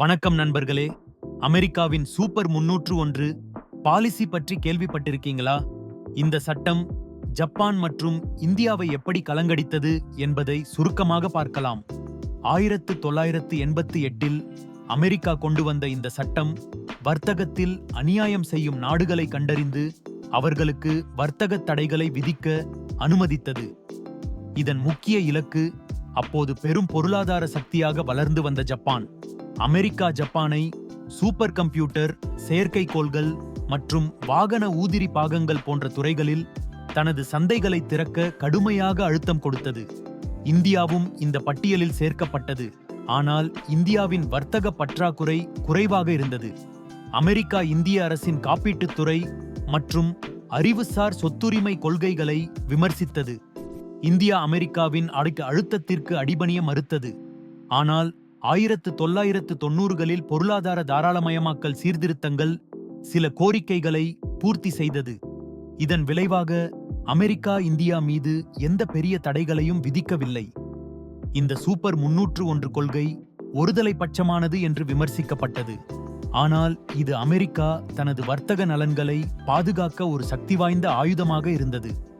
வணக்கம் நண்பர்களே. அமெரிக்காவின் சூப்பர் முன்னூற்று ஒன்று பாலிசி பற்றி கேள்விப்பட்டிருக்கீங்களா? இந்த சட்டம் ஜப்பான் மற்றும் இந்தியாவை எப்படி கலங்கடித்தது என்பதை சுருக்கமாக பார்க்கலாம். ஆயிரத்து தொள்ளாயிரத்து எண்பத்தி எட்டில் அமெரிக்கா கொண்டு வந்த இந்த சட்டம் வர்த்தகத்தில் அநியாயம் செய்யும் நாடுகளை கண்டறிந்து அவர்களுக்கு வர்த்தக தடைகளை விதிக்க அனுமதித்தது. இதன் முக்கிய இலக்கு அப்போது பெரும் பொருளாதார சக்தியாக வளர்ந்து வந்த ஜப்பான். அமெரிக்கா ஜப்பானை சூப்பர் கம்ப்யூட்டர் செயற்கைக்கோள்கள் மற்றும் வாகன ஊதிரி பாகங்கள் போன்ற துறைகளில் தனது சந்தைகளை திறக்க கடுமையாக அழுத்தம் கொடுத்தது. இந்தியாவும் இந்த பட்டியலில் சேர்க்கப்பட்டது. ஆனால் இந்தியாவின் வர்த்தக பற்றாக்குறை குறைவாக இருந்தது. அமெரிக்கா இந்திய அரசின் காப்பீட்டுத் துறை மற்றும் அறிவுசார் சொத்துரிமை கொள்கைகளை விமர்சித்தது. இந்தியா அமெரிக்காவின் அடைக்க அழுத்தத்திற்கு அடிபணிய மறுத்தது. ஆனால் ஆயிரத்து தொள்ளாயிரத்து தொன்னூறுகளில் பொருளாதார தாராளமயமாக்கல் சீர்திருத்தங்கள் சில கோரிக்கைகளை பூர்த்தி செய்தது. இதன் விளைவாக அமெரிக்கா இந்தியா மீது எந்த பெரிய தடைகளையும் விதிக்கவில்லை. இந்த சூப்பர் முன்னூற்று ஒன்று கொள்கை ஒருதலை பட்சமானது என்று விமர்சிக்கப்பட்டது. ஆனால் இது அமெரிக்கா தனது வர்த்தக நலன்களை பாதுகாக்க ஒரு சக்தி வாய்ந்த ஆயுதமாக இருந்தது.